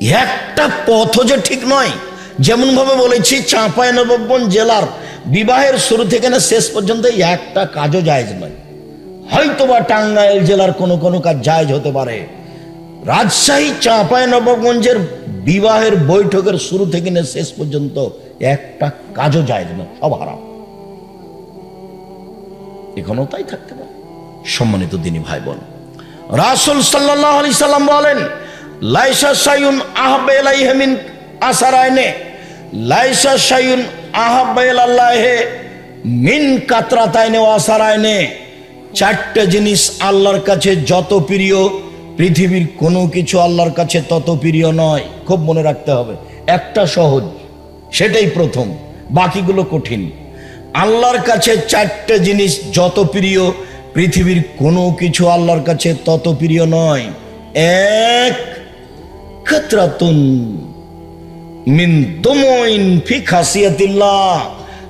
একটা পথ যে ঠিক নয় যেমন ভাবে বলেছি চাঁপাই নবাবগঞ্জ জেলার বিবাহের শুরু থেকে না শেষ পর্যন্ত একটা কাজও জায়জ নয়। হয়তোবা টাঙ্গাইল জেলার কোনো কোনো কাজ জায়জ হতে পারে। রাজশাহী চাঁপাই নবাবগঞ্জের বিবাহের বৈঠকের শুরু থেকে না শেষ পর্যন্ত একটা কাজও জায়েজ নয়। সব হারাম। এখনও তাই থাকতে পারে। সম্মানিত দিনী ভাই বোন রাসুল সাল্লাহ আলি সাল্লাম বলেন, লাইসা সাইউন আহবেলাই হেমিন আসারায়নে লাইসা সাইউন আহবেল আল্লাহে মিন কাতরাতায়নে ও আসারায়নে চারটে জিনিস আল্লাহর কাছে যত প্রিয়, পৃথিবীর কোনো কিছু আল্লাহর কাছে তত প্রিয় নয়। খুব মনে রাখতে হবে, একটা সহজ, সেটাই প্রথম, বাকিগুলো কঠিন। আল্লাহর কাছে চারটে জিনিস যত প্রিয় পৃথিবীর কোনো কিছু আল্লাহর কাছে তত প্রিয় নয়। এক খতরাতুন মিন দমইন ফি খাসিয়াতিল্লাহ।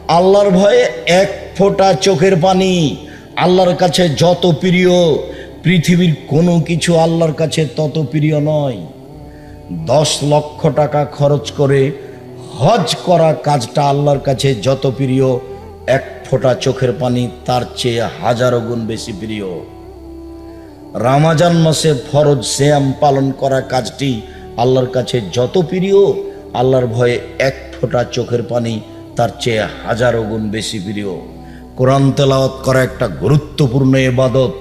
আল্লাহর ভয়ে এক ফোঁটা চোখের পানি আল্লাহর কাছে যত প্রিয় পৃথিবীর কোনো কিছু আল্লাহর কাছে তত প্রিয় নয়। দশ লক্ষ টাকা খরচ করে হজ করা কাজটা আল্লাহর কাছে যত প্রিয় এক ফোঁটা চোখের পানি তার চেয়ে হাজারো গুণ বেশি প্রিয়। রামাজান মাসে ফরজ শ্যাম পালন করা কাজটি আল্লাহর কাছে যত প্রিয়, আল্লাহর ভয়ে এক ফোঁটা চোখের পানি তার চেয়ে হাজারো গুণ বেশি প্রিয়। কোরআন তেলাওয়াত করা একটা গুরুত্বপূর্ণ এবাদত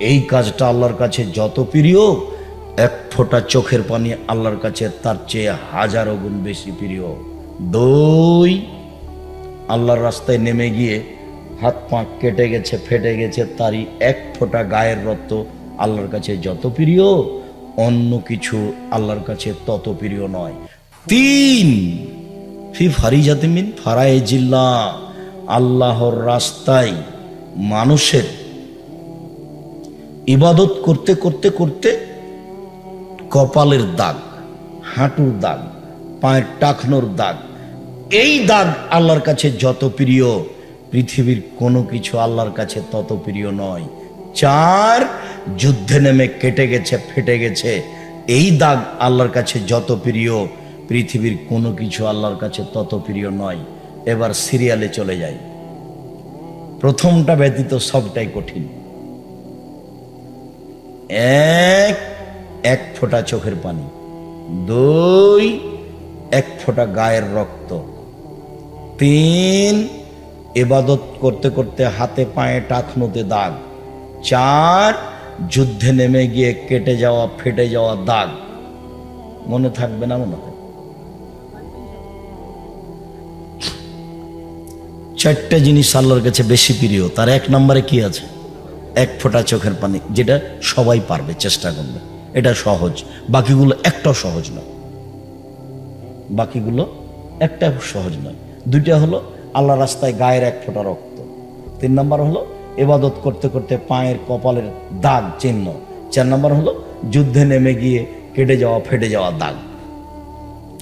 এই কাজটা আল্লাহর কাছে যত প্রিয়, এক ফোঁটা চোখের পানি আল্লাহর কাছে তার চেয়ে হাজারো গুণ বেশি প্রিয়। দুই আল্লাহর রাস্তায় নেমে গিয়ে হাত পা কেটে গেছে, ফেটে গেছে, তারই এক ফোঁটা গায়ের রক্ত আল্লাহর কাছে যত প্রিয়, অন্য কিছু আল্লাহর কাছে তত প্রিয় নয়। তিন, ফি ফারিজাতিমিন ফারায়ে জিল্লা আল্লাহর রাস্তায় মানুষের ইবাদত করতে করতে করতে কপালের দাগ, হাঁটুর দাগ, পায়ের টাকনোর দাগ এই দাগ আল্লাহর কাছে যত প্রিয়, পৃথিবীর কোনো কিছু আল্লাহর কাছে তত প্রিয় নয়। চার, যুদ্ধে নেমে কেটে গেছে, ফেটে গেছে। এই দাগ আল্লাহর কাছে যত প্রিয়, পৃথিবীর কোনো কিছু আল্লাহর কাছে তত প্রিয় নয়। এবার সিরিয়ালে চলে যাই। প্রথমটা ব্যতীত সবটাই কঠিন। এক এক ফোঁটা চোখের পানি। দুই, এক ফোঁটা গায়ের রক্ত। তিন এবাদত করতে করতে হাতে পায়ে টাকনোতে দাগ। চার, যুদ্ধে নেমে গিয়ে কেটে যাওয়া, ফেটে যাওয়া দাগ। মনে থাকবে না মনে হয় চারটা জিনিস আল্লাহর কাছে বেশি প্রিয়। তার এক নম্বরে কি আছে? এক ফোঁটা চোখের পানি, যেটা সবাই পারবে, চেষ্টা করবে। এটা সহজ। বাকিগুলো একটাও সহজ নয়। বাকিগুলো একটা সহজ নয়। দুইটা হলো আল্লাহ রাস্তায় গায়ের এক ফোঁটা রক্ত। তিন নম্বর হলো এবাদত করতে করতে পায়ের কপালের দাগ চিহ্ন। চার নম্বর হলো যুদ্ধে নেমে গিয়ে কেটে যাওয়া, ফেটে যাওয়া দাগ।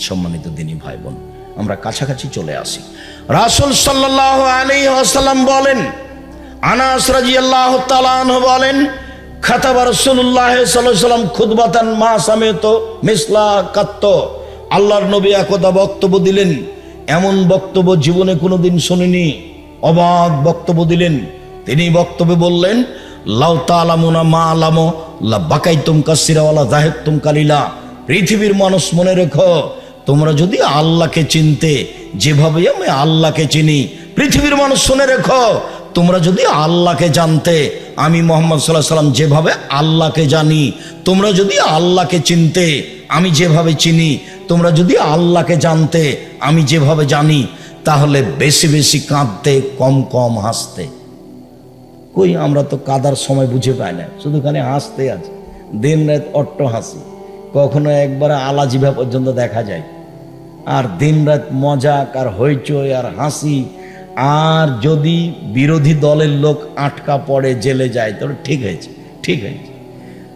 সম্মানিত দিনী ভাই বোন আমরা কাছাকাছি চলে আসি। রাসুল সাল্লাহ আলী আসাল্লাম বলেন, আনাস রাজিয়াল্লাহ তালাহ বলেন, খাতাবা রসুল্লাহ সাল্লাম খুদবাতান মা সামেত মিসলা কাত্ত। আল্লাহর নবী একদা বক্তব্য দিলেন এমন বক্তব্য জীবনে কোনোদিন শুনিনি। অবাক বক্তব্য দিলেন। তিনি বক্তব্যে বললেন, লাউ তালামুনা মা আলামো, লা বাকাইতুম কাসিরাওয়ালা জাহেতুম কালিলা। পৃথিবীর মানুষ মনে রেখো, তোমরা যদি আল্লাহকে চিনতে যেভাবে আমি আল্লাহকে চিনি, পৃথিবীর মানুষ শুনে রেখো, তোমরা যদি আল্লাহকে জানতে, আমি মোহাম্মদ সাল্লাহ সাল্লাম যেভাবে আল্লাহকে জানি, তোমরা যদি আল্লাহকে চিনতে, আমি যেভাবে চিনি, তোমরা যদি আল্লাহকে জানতে আমি যেভাবে জানি, তাহলে বেশি বেশি কাঁদতে, কম কম হাসতে। কই আমরা তো কাদার সময় বুঝে পাই না শুধু হাসতে আছে। দিন রাত অট্ট হাসি। কখনো একবার আলা জিভা পর্যন্ত দেখা যায়। আর দিন রাত মজাক, আর হইচই, আর হাসি। আর যদি বিরোধী দলের লোক আটকা পড়ে, জেলে যায়, তাহলে ঠিক হয়েছে ঠিক হয়েছে।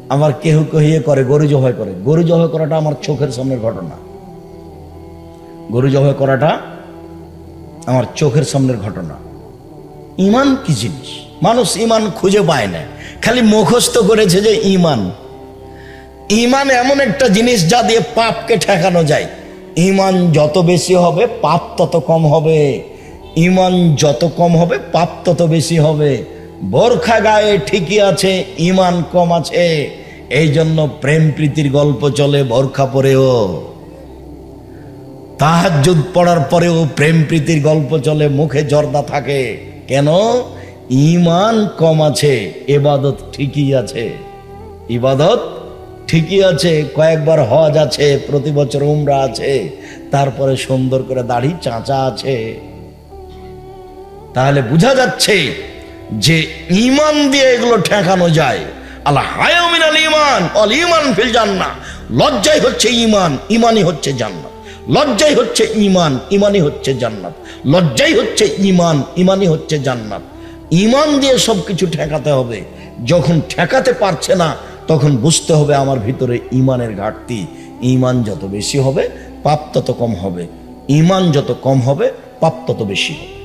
আবার কেহ কহিয়ে করে, গরু জবাই করে। গরু জবাই করাটা আমার চোখের সামনের ঘটনা। গরু জবাই করাটা আমার চোখের সামনের ঘটনা। ইমান কি জিনিস? মানুষ ইমান খুঁজে পায় না। খালি মুখস্থ করেছে যে ইমান। ইমান এমন একটা জিনিস যা দিয়ে পাপকে ঠেকানো যায়। ইমান যত বেশি হবে, পাপ তত কম হবে। ইমান যত কম হবে, পাপ তত বেশি হবে। বোরখা গায়ে ঠিকই আছে, ইমান কম আছে। এই জন্য প্রেম প্রীতির গল্প চলে, বোরখা পরেও। তাহাজ্জুদ পড়ার পরেও প্রেম প্রীতির গল্প চলে, মুখে জর্দা থাকে। কেন? ইমান কম আছে, এবাদত ঠিকই আছে। ইবাদত ঠিকই আছে, কয়েকবার হজ আছে, প্রতি বছর উমরা আছে, তারপরে সুন্দর করে দাড়ি চাঁচা আছে। তাহলে বোঝা যাচ্ছে যে ইমান দিয়ে এগুলো ঠেকানো যায়। আল্লাহ হায়মিন আল ইমান অল ইমান ফিল জান্না লজ্জাই হচ্ছে ইমান ইমানই হচ্ছে জান্নাত। লজ্জাই হচ্ছে ইমান ইমানই হচ্ছে জান্নাত। লজ্জাই হচ্ছে ইমান ইমানই হচ্ছে জান্নাত। ইমান দিয়ে সবকিছু ঠেকাতে হবে। যখন ঠেকাতে পারছে না, তখন বুঝতে হবে আমার ভিতরে ইমানের ঘাটতি। ইমান যত বেশি হবে, পাপ তত কম হবে। ইমান যত কম হবে, পাপ তত বেশি হবে।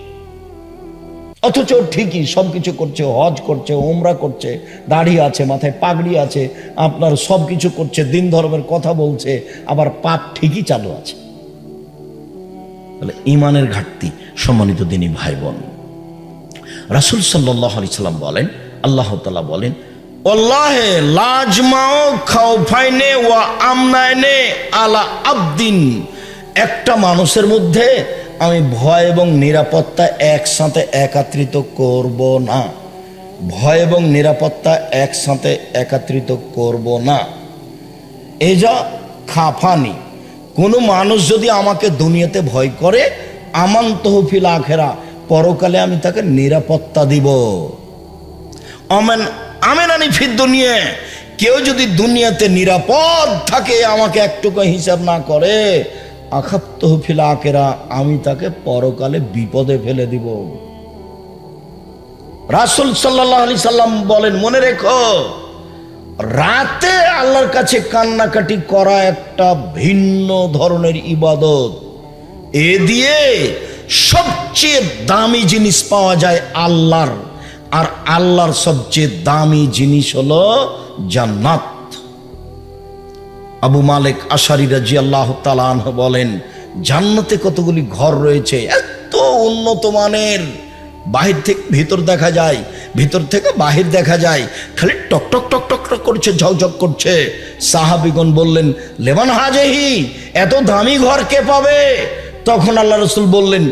অথচ ঠিকই সব কিছু করছে, হজ করছে ওমরা করছে, দাড়ি আছে, মাথায় পাগড়ি আছে, আপনার সব কিছু করছে দিন ধর্মের কথা বলছে, আবার পাপ ঠিকই চালু আছে। তাহলে ইমানের ঘাটতি সম্মানিত দিনী ভাই বোন রাসুল সাল্লাহ আলি সাল্লাম বলেন, আল্লাহ তালা বলেন অল্লাহে লাজমাও খাওফাইনে ওয়া আমনায়নে আলা আবদিন। একটা মানুষের মধ্যে আমি ভয় এবং নিরাপত্তা একসাথে একাত্রিত করব না। ভয় এবং নিরাপত্তা একসাথে একাত্রিত করব না। যা খাফানি কোনো মানুষ যদি আমাকে দুনিয়াতে ভয় করে, আমান তহফিল আখেরা, পরকালে আমি তাকে নিরাপত্তা দিব। অমেন আমেনানি ফির দুনিয়া কেউ যদি দুনিয়াতে নিরাপদ থাকে, আমাকে একটুকু হিসাব না করে আখাপ তহফিল আখেরা, আমি তাকে পরকালে বিপদে ফেলে দিব। রাসুল সাল্লাহ আলি সাল্লাম বলেন, মনে রেখো রাতে আল্লাহর কাছে কান্নাকাটি করা একটা ভিন্ন ধরনের ইবাদত। এ দিয়ে সবচেয়ে দামি জিনিস পাওয়া যায় আল্লাহর। আর আল্লাহর সবচেয়ে দামি জিনিস হলো জান্নাত। আবু মালিক আশারি রাজি আল্লাহ তালান বলেন, জান্নাতে কতগুলি ঘর রয়েছে? এত উন্নত মানের। বাহির থেকে ভিতর দেখা যায় ভিতর থেকে বাহির দেখা যায়। খালি টক টক টক টক টক করছে, ঝকঝক করছে। সাহাবিগণ বললেন, লেবান হাজেহি, এত দামি ঘর কে পাবে? তখন আল্লাহ রসুল বললেন,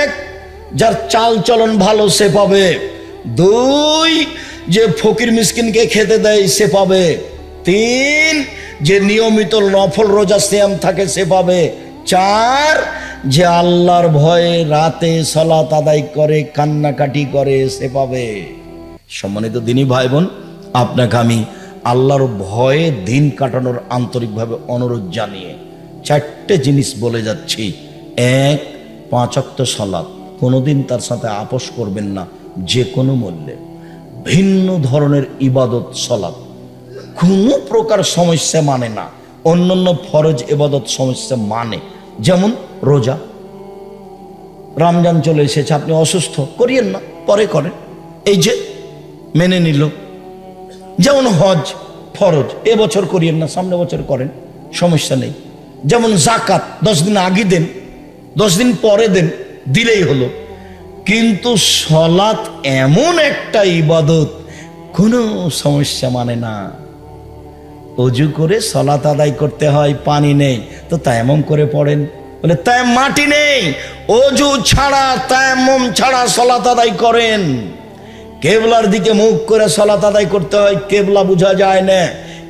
এক, যার চাল চলন ভালো সে পাবে। দুই, যে ফকির মিসকিনকে খেতে দেয় সে পাবে। তিন, যে নিয়মিত নফল রোজা শ্যাম থাকে সে পাবে। চার যে আল্লাহর ভয়ে রাতে সলাত আদায় করে, কান্নাকাটি করে, সে পাবে। সম্মানিত দিনী ভাই বোন আপনাকে আমি আল্লাহর ভয়ে দিন কাটানোর আন্তরিকভাবে অনুরোধ জানিয়ে চারটে জিনিস বলে যাচ্ছি। এক পাঁচক্ত সলাৎ কোনোদিন তার সাথে আপোষ করবেন না, যে কোনো মূল্যে। ভিন্ন ধরনের ইবাদত সলাৎ কোনো প্রকার সমস্যা মানে না। অন্যান্য ফরজ এবাদত সমস্যা মানে। যেমন রোজা। রমজান চলে এসেছে, আপনি অসুস্থ, করিয়েন না, পরে করেন। এই যে মেনে নিল, যেমন হজ ফরজ এবছর করিয়েন না, সামনে বছর করেন, সমস্যা নেই। যেমন জাকাত দশ দিন আগে দেন, দশ দিন পরে দেন, দিলেই হলো। কিন্তু সলাৎ এমন একটা ইবাদত, কোনো সমস্যা মানে না। অজু করে সলাত আদায় করতে হয়, পানি নেই। তো তায়ামম করে পড়েন। বলে তাই মাটি নেই। অজু ছাড়া, তায়াম্মম ছাড়া সলাত আদায় করেন। কেবলার দিকে মুখ করে সলাত আদায় করতে হয়, কেবলা বোঝা যায় না।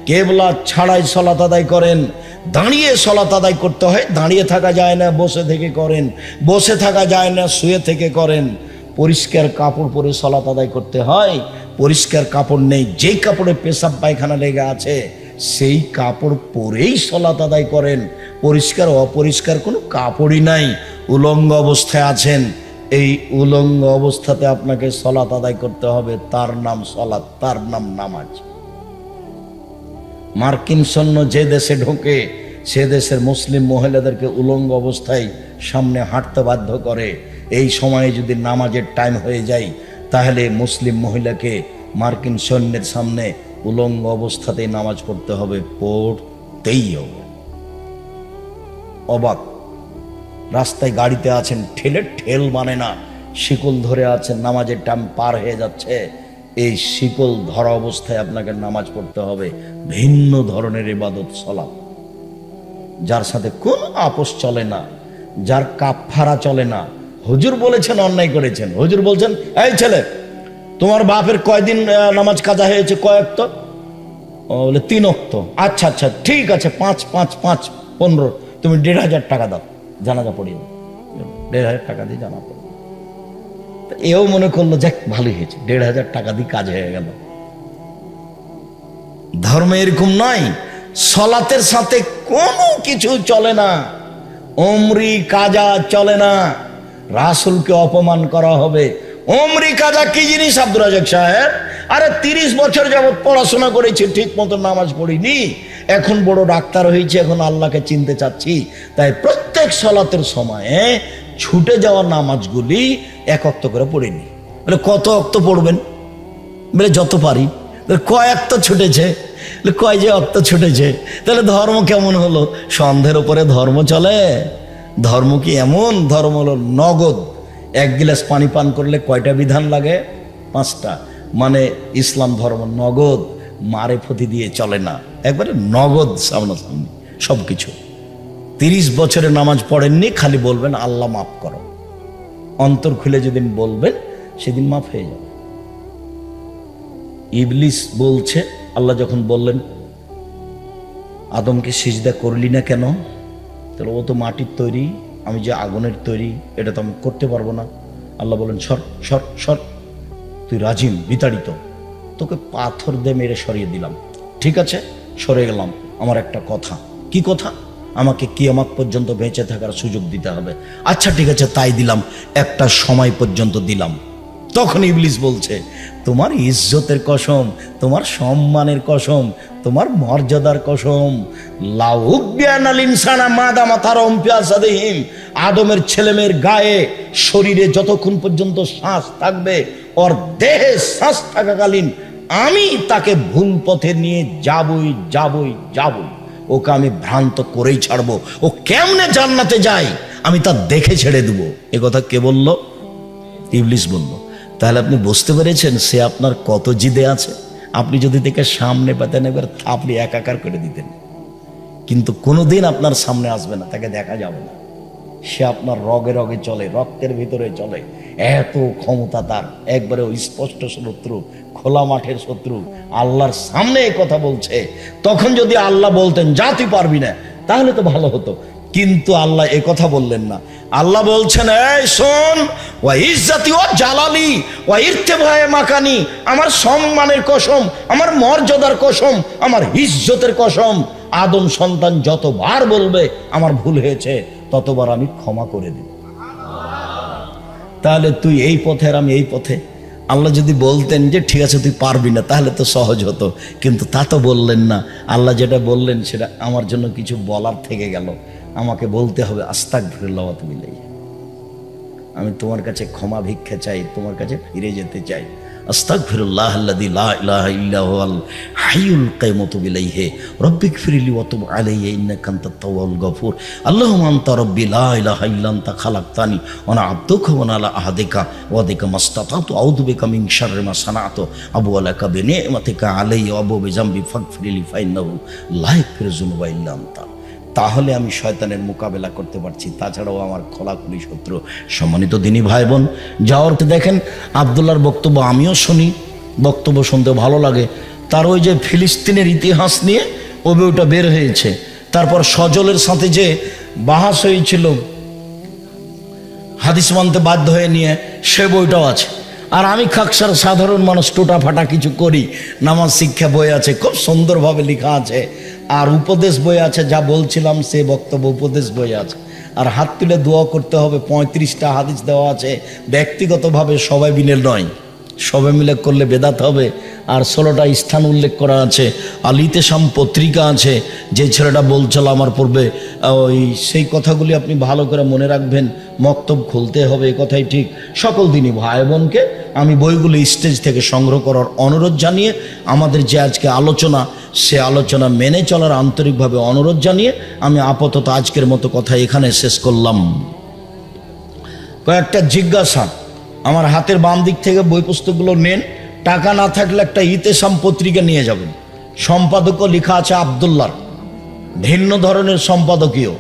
কেবলা ছাড়াই সলাত আদায় করেন। দাঁড়িয়ে সলাত আদায় করতে হয়, দাঁড়িয়ে থাকা যায় না, বসে থেকে করেন। বসে থাকা যায় না, শুয়ে থেকে করেন। পরিষ্কার কাপড় পরে সলাত আদায় করতে হয়, পরিষ্কার কাপড় নেই। যেই কাপড়ে পেশাব পায়খানা লেগে আছে সেই কাপড় পরেই সলাত আদায় করেন। পরিষ্কার অপরিষ্কার কোনো কাপড়ই নাই। উলঙ্গ অবস্থায় আছেন। এই উলঙ্গ অবস্থাতে আপনাকে সলাত আদায় করতে হবে। তার নাম সলাত তার নাম নামাজ। মার্কিন সৈন্য যে দেশে ঢোকে, সে দেশের মুসলিম মহিলাদেরকে উলঙ্গ অবস্থায় সামনে হাঁটতে বাধ্য করে। এই সময়ে যদি নামাজের টাইম হয়ে যায়, তাহলে মুসলিম মহিলাকে মার্কিন সৈন্যের সামনে উলঙ্গ অবস্থাতেই নামাজ পড়তে হবে, পড়তেই হবে। অবাক। রাস্তায় গাড়িতে আছেন ঠেলে ঠেল মানে না, শিকল ধরে আছেন, নামাজের টাইম পার হয়ে যাচ্ছে। এই শিকল ধরা অবস্থায় আপনাকে নামাজ পড়তে হবে, ভিন্ন ধরনের ইবাদত, সলাপ। যার সাথে কোন আপোষ চলে না, যার কাফারা চলে না। হুজুর বলেছেন, অন্যায় করেছেন। হুজুর বলছেন, এই ছেলে তোমার বাপের কয়দিন নামাজ কাজা হয়েছে, কয়েক ও, বলে তিন অক্ত আচ্ছা আচ্ছা ঠিক আছে, পাঁচ পাঁচ পাঁচ, পনেরো। তুমি দেড় হাজার টাকা দাও, জানাজা পড়িয়ে দাও। দেড় হাজার টাকা দিয়ে জানা পড়ে এও মনে করল, যাক, ভালোই হয়েছে, দেড় হাজার টাকা দিয়ে কাজ হয়ে গেল। ধর্ম এরকম নয়, সলাতের সাথে কোনো কিছু চলে না অমরি কাজা চলে না, রাসুলকে অপমান করা হবে অমরি কাজা কি জিনিস আব্দুল রাজাক সাহেব? আরে তিরিশ বছর যাবৎ পড়াশোনা করেছি, ঠিক মতো নামাজ পড়িনি। এখন বড় ডাক্তার হয়েছে, এখন আল্লাহকে চিনতে চাচ্ছি। তাই প্রত্যেক সলাতের সময়ে ছুটে যাওয়া নামাজগুলি এক অক্ত করে পড়িনি বলে, কত অক্ত পড়বেন? বলে, যত পারি। কয় অক্ত ছুটেছে? কয় যে অক্ত ছুটেছে? তাহলে ধর্ম কেমন হলো? সন্ধের উপরে ধর্ম চলে। ধর্ম কি এমন? ধর্ম হলো নগদ। এক গিলাস পানি পান করলে কয়টা বিধান লাগে? পাঁচটা। মানে ইসলাম ধর্ম নগদ, মারে ফতি দিয়ে চলে না। একবারে নগদ সামনাসামনি সব কিছু তিরিশ বছরে নামাজ পড়েননি, খালি বলবেন, আল্লাহ মাফ করো। অন্তর খুলে যেদিন বলবেন, সেদিন মাফ হয়ে যাবে। ইবলিস বলছে, আল্লাহ যখন বললেন, আদমকে সিজদা করলি না কেন? তাহলে ও তো মাটির তৈরি। আমি যে আগুনের তৈরি, এটা তো আমি করতে পারব না। আল্লাহ বলেন, সর সর সর। তুই রাজিম বিতাড়িত। তোকে পাথর দিয়ে মেরে সরিয়ে দিলাম। ঠিক আছে? সরে গেলাম। আমার একটা কথা। কি কথা? আমাকে কিয়ামাত পর্যন্ত বেঁচে থাকার সুযোগ দিতে হবে। আচ্ছা ঠিক আছে, তাই দিলাম। একটা সময় পর্যন্ত দিলাম। তখন ইবলিস বলছে, তোমার ইজ্জতের কসম, তোমার সম্মানের কসম, তোমার মর্যাদার কসম আদমের ছেলেমেয়ের গায়ে শরীরে যতক্ষণ পর্যন্ত শ্বাস থাকবে ওর দেহে শ্বাস থাকাকালীন আমি তাকে ভুল পথে নিয়ে যাবই যাবই যাবই। ওকে আমি ভ্রান্ত করেই ছাড়বো। ও কেমনে জান্নাতে যায়, আমি তা দেখে ছেড়ে দেবো। এ কথা কে বলল? ইবলিস বলল তাহলে আপনি বুঝতে পেরেছেন সে আপনার কত জিদে আছে? আপনি যদি দেখে সামনে পেতেন, এবার আপনি একাকার করে দিতেন। কিন্তু কোনোদিন আপনার সামনে আসবে না, তাকে দেখা যাবে না। সে আপনার রগে রগে চলে, রক্তের ভিতরে চলে। এত ক্ষমতা তার। একবারে ওই স্পষ্ট শত্রু, খোলা মাঠের শত্রু, আল্লাহর সামনে কথা বলছে। তখন যদি আল্লাহ বলতেন, যা তুই পারবি না, তাহলে তো ভালো হতো। কিন্তু আল্লাহ এ কথা বললেন না। আল্লাহ বলছেন, এই শোন, ওয়া ইজ্জাতি ও জালালি, ওয়া ইর্তেভায়ে মাকানি, আমার সম্মানের কসম, আমার মর্যাদার কসম, আমার ইজ্জতের কসম, আদম সন্তান যতবার বলবে, আমার ভুল হয়েছে, ততবার আমি ক্ষমা করে দিব। তাহলে তুই এই পথে আর আমি এই পথে। আল্লাহ যদি বলতেন যে, ঠিক আছে, তুই পারবি না, তাহলে তো সহজ হতো। কিন্তু তা তো বললেন না। আল্লাহ যেটা বললেন, সেটা আমার জন্য কিছু বলার থেকে গেল। আমাকে বলতে হবে আস্তাক ফিরল্লাহ মিলাই আমি তোমার কাছে ক্ষমা ভিক্ষা চাই, তোমার কাছে ফিরে যেতে চাই। আস্তাগফিরুল্লাহ আল্লাযী লা ইলাহা ইল্লা হুয়াল হাইয়ুল কাইয়ুমু ইলাইহি। রব্বিক ফিরলি ওয়া তুব আলাইহি ইন্নাকা আনতাত তাওয়াবুল গফুর। আল্লাহুম্মা আনতা রাব্বি লা ইলাহা ইল্লা আনতা খালাকতানি ওয়া আনা আবদুকা ওয়া আলা আহদিকা। ওয়া দিকা মাস্তাতাতু, আউযু বিকা মিন শাররি মা সানাতু। আবু আলাকা বিনি'মাতিকা আলাইহি ওয়া আবু বিজামবি ফাগফিরলি ফাইন্নাহু লা ইয়াগফিরু যুনুবা ইল্লা আনতা। তাহলে আমি শয়তানের মোকাবেলা করতে পারছি। তাছাড়াও আমার খোলাখুলি শত্রু, সম্মানিত দিনী ভাই বোন যাওয়ার দেখেন আবদুল্লার বক্তব্য আমিও শুনি, বক্তব্য শুনতে ভালো লাগে। তার ওই যে ফিলিস্তিনের ইতিহাস নিয়ে ও বইটা বের হয়েছে। তারপর সজলের সাথে যে বাহাস হয়েছিল, হাদিস মানতে বাধ্য হয়ে নিয়ে সে বইটাও আছে। আর আমি খাকসার সাধারণ মানুষ টোটা ফাটা কিছু করি, নামাজ শিক্ষা বই আছে, খুব সুন্দরভাবে লেখা আছে। আর উপদেশ বই আছে, যা বলছিলাম সে বক্তব্য উপদেশ বই আছে। আর হাত তুলে দোয়া করতে হবে, পঁয়ত্রিশটা হাদিস দেওয়া আছে, ব্যক্তিগতভাবে সবাই মিলে নয়। সবে মিলে করলে বেদাত হবে। আর ষোলোটা স্থান উল্লেখ করা আছে। আর লিতেসাম পত্রিকা আছে। যে ছেলেটা বলছিল আমার পূর্বে, ওই সেই কথাগুলি আপনি ভালো করে মনে রাখবেন। মক্তব খুলতে হবে, এ কথাই ঠিক। সকল দিনই ভাই বোনকে আমি বইগুলি স্টেজ থেকে সংগ্রহ করার অনুরোধ জানিয়ে, আমাদের যে আজকে আলোচনা, সে আলোচনা মেনে চলার আন্তরিকভাবে অনুরোধ জানিয়ে, আমি আপাতত আজকের মতো কথা এখানে শেষ করলাম। কয়েকটা জিজ্ঞাসা আমার হাতের বাম দিক থেকে বই পুস্তকগুলো নেন। টাকা না থাকলে একটা ইতেসাম পত্রিকা নিয়ে যাবেন। সম্পাদকও লেখা আছে আবদুল্লার। ভিন্ন ধরনের সম্পাদকীয়।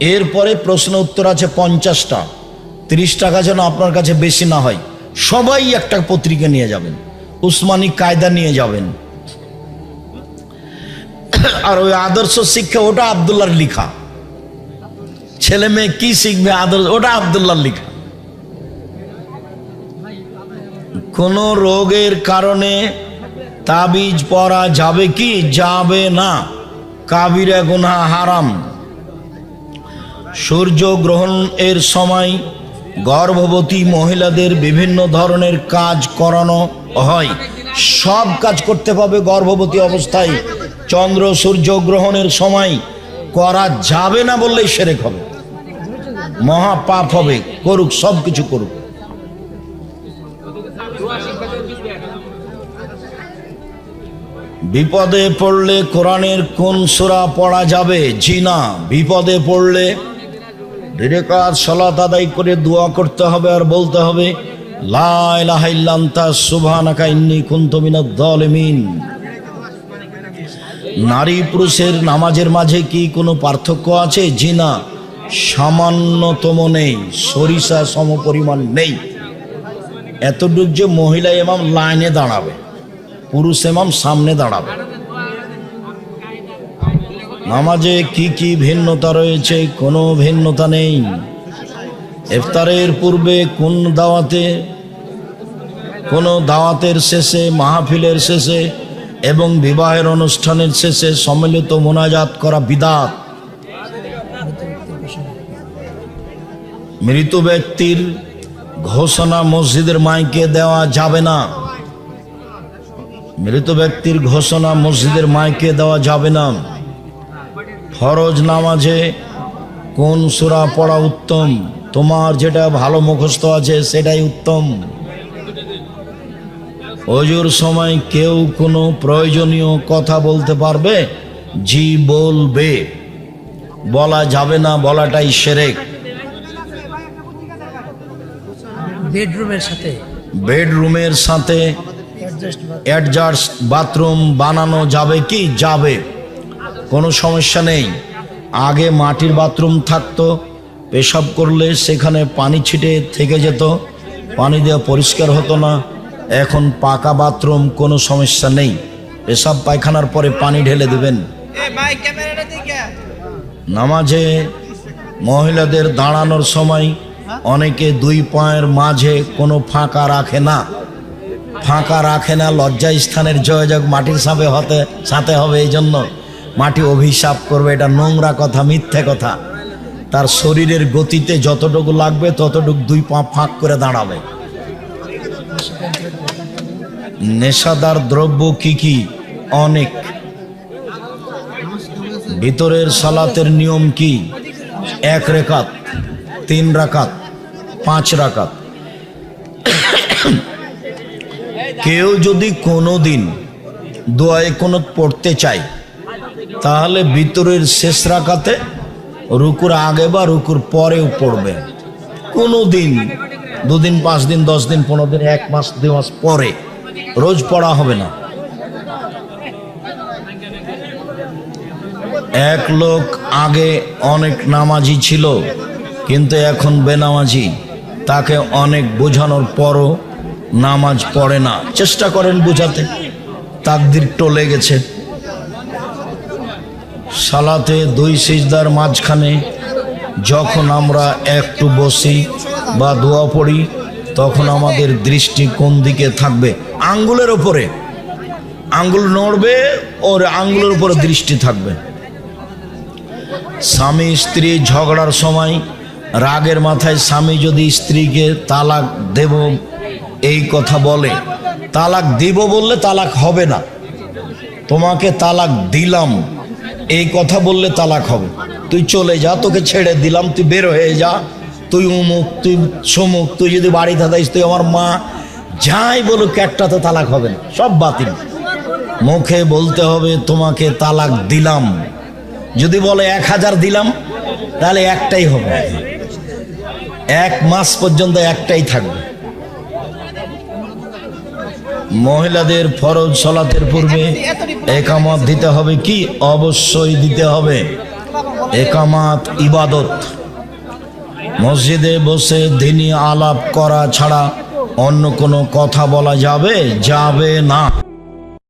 এরপরে প্রশ্ন উত্তর আছে পঞ্চাশটা। তিরিশ টাকা যেন আপনার কাছে বেশি না হয়। সবাই একটা পত্রিকা নিয়ে যাবেন। উসমানী কায়দা নিয়ে যাবেন। আর ওই আদর্শ শিক্ষা, ওটা আবদুল্লার লেখা। ছেলে মেয়ে কি শিখবে আদর্শ? ওটা আবদুল্লার লেখা। কোন রোগের কারণে তাবিজ পরা যাবে কি? যাবে না। কাবিরা গুনা হারাম। সূর্য গ্রহণ এর সময় গর্ভবতী মহিলাদের বিভিন্ন ধরনের কাজ করানো হয়। সব কাজ করতে পাবে গর্ভবতী অবস্থায়। চন্দ্র সূর্য গ্রহণের সময় করা যাবে না বললেই সেরেক হবে। মহাপাপ হবে, করুক সব কিছু করুক। বিপদে পড়লে কোরআনের কোন সূরা পড়া যাবে? জি না। বিপদে পড়লে রেকাত সলাত আদায় করে দোয়া করতে হবে আর বলতে হবে, লা ইলাহা ইল্লা আনতা সুবহানাকা ইন্নী কুনতু মিনাদ জালিমিন নারী পুরুষের নামাজের মাঝে কি কোনো পার্থক্য আছে? জি সামান্যতম নেই, সরিষা সমপরিমাণ নেই। এতটুক যে মহিলা এমাম লাইনে দাঁড়াবে। পুরুষ এমাম সামনে দাঁড়াবে। নামাজে কি কি ভিন্নতা রয়েছে, কোনো ভিন্নতা নেই। ইফতারের পূর্বে কোন দাওয়াতে, কোন দাওয়াতের শেষে, মাহফিলের শেষে এবং বিবাহের অনুষ্ঠানের শেষে সম্মিলিত মোনাজাত করা বিদাত। মৃত ব্যক্তির ঘোষণা মসজিদের মাইকে দেওয়া যাবে না। মৃত ব্যক্তির ঘোষণা মসজিদের মাইকে দেওয়া যাবে না। ফরজ নামাজে কোন সূরা পড়া উত্তম? তোমার যেটা ভালো মুখস্থ আছে সেটাই উত্তম। অজুর সময় কেউ কোনো প্রয়োজনীয় কথা বলতে পারবে? জি বলবে। বলা যাবে না বলাটাই সেরেক। বেডরুমের সাথে। বেডরুমের সাথে অ্যাডজাস্ট বাথরুম বানানো যাবে কি? যাবে। কোনো সমস্যা নেই। আগে মাটির বাথরুম থাকতো। পেশাব করলে সেখানে পানি ছিটে থেকে যেত। পানি দেওয়া পরিষ্কার হতো না। এখন পাকা বাথরুম কোনো সমস্যা নেই। পেশাব পায়খানার পরে পানি ঢেলে দেবেন। নামাজে মহিলাদের দাঁড়ানোর সময় অনেকে দুই পায়ের মাঝে কোনো ফাঁকা রাখে না। ফাঁকা রাখে না লজ্জা স্থানের জয়োজক মাটির সাথে হতে, সাথে হবে এই জন্য মাটি অভিশাপ করবে, এটা নোংরা কথা, মিথ্যে কথা। তার শরীরের গতিতে যতটুকু লাগবে, ততটুকু দুই পা ফাঁক করে দাঁড়াবে। নেশাদার দ্রব্য কি কি? অনেক। ভিতরের সালাতের নিয়ম কি? এক রেখাত, তিন রাকাত পাঁচ রাকাত কেউ যদি কোনো দিন দোয়ায় কোনো পড়তে চায়, তাহলে ভিতরের শেষ রাখাতে রুকুর আগে বা রুকুর পরেও পড়বে। কোনো দিন দুদিন, পাঁচ দিন, দশ দিন, পনেরো দিন, এক মাস দু মাস পরে রোজ পড়া হবে না। এক লোক আগে অনেক নামাজি ছিল, কিন্তু এখন বেনামাজি, তাকে অনেক বোঝানোর পরও নামাজ পড়ে না। চেষ্টা করেন বোঝাতে। তাকদির টলে গেছে। সালাতে দুই সিজদার মাঝখানে যখন আমরা একটু বসি বা দোয়া পড়ি, তখন আমাদের দৃষ্টি কোন দিকে থাকবে? আঙ্গুলের ওপরে। আঙ্গুল নড়বে, ওর আঙ্গুলের উপরে দৃষ্টি থাকবে। স্বামী স্ত্রী ঝগড়ার সময় রাগের মাথায় স্বামী যদি স্ত্রীকে তালাক দেব এই কথা বলে, তালাক দিব বললে তালাক হবে না। তোমাকে তালাক দিলাম, এই কথা বললে তালাক হবে। তুই চলে যা, তোকে ছেড়ে দিলাম, তুই বের হয়ে যা। তুই উমুক, তুই সমুক, তুই যদি বাড়িতে থাকিস তুই আমার মা, যাই বলুক একটা তো তালাক হবে না, সব বাতিল। মুখে বলতে হবে, তোমাকে তালাক দিলাম। যদি বলে এক হাজার দিলাম, তাহলে একটাই হবে। এক মাস পর্যন্ত একটাই থাকবে। মহিলাদের ফরজ সলাতের পূর্বে একামত দিতে হবে কি? অবশ্যই দিতে হবে। একামাত ইবাদত। মসজিদে বসে দিনী আলাপ করা ছাড়া অন্য কোনো কথা বলা যাবে? যাবে না।